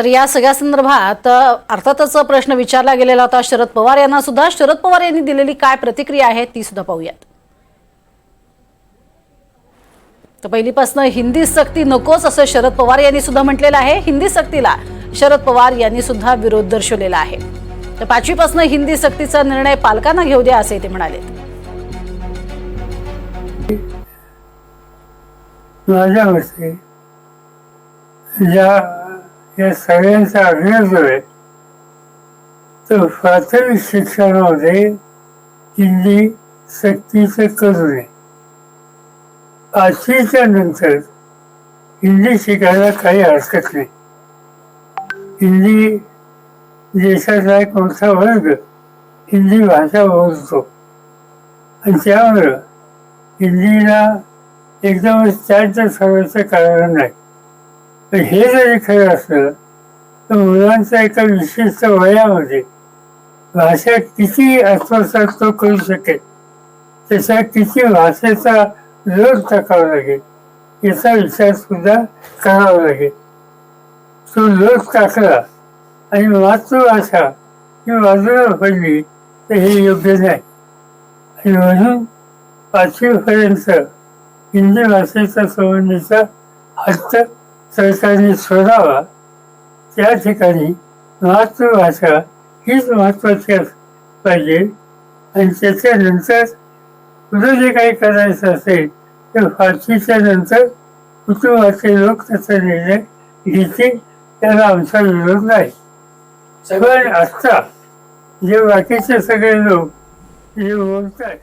तर या सगळ्या संदर्भात अर्थातच प्रश्न विचारला गेलेला होता शरद पवार यांना सुद्धा. शरद पवार यांनी दिलेली काय प्रतिक्रिया आहे ती सुद्धा पाहूयात. तर पहिलीपासून हिंदी सक्ती नकोच असं शरद पवार यांनी सुद्धा म्हटलेलं आहे. हिंदी सक्तीला शरद पवार यांनी सुद्धा विरोध दर्शवलेला आहे. तर पाचवीपासून हिंदी सक्तीचा निर्णय पालकांना घेऊ द्या असे ते म्हणाले माझ्या मते या सगळ्यांचा आग्रह जो आहे. तो प्राथमिक शिक्षणामध्ये हिंदी सक्तीचं करू नये पाचवीच्या नंतर हिंदी शिकायला काही हरकत नाही. हिंदी देशातला एक मोठा वर्ग हिंदी भाषा बोलतो. आणि त्यामुळं हिंदीला एकदमच त्याच ठरवायचं कारण नाही. पण हे जरी खरं असलं तर मुलांचा एका विशिष्ट वयामध्ये भाषा किती आत्मसात तो करू शकेल? त्याचा किती भाषेचा लोक टाकावा लागेल? याचा विचार सुद्धा करावा लागेल. तो लोक टाकला आणि मातृभाषा ही बाजूला पडली तर हे योग्य नाही. आणि म्हणून पाचवीपर्यंत हिंदी भाषेचा संबंधीचा हक्क सरकारने सोडावा. त्या ठिकाणी मातृभाषा हीच महत्त्वाची अस- पाहिजे. आणि त्याच्यानंतर पुढे जे काही करायचं असेल तर फारशीच्या नंतर कुटुंबाचे लोक त्याचा निर्णय घेतील त्याला आमचा विरोध नाही. सगळं असता जे बाकीचे सगळे लोक जे बोलतात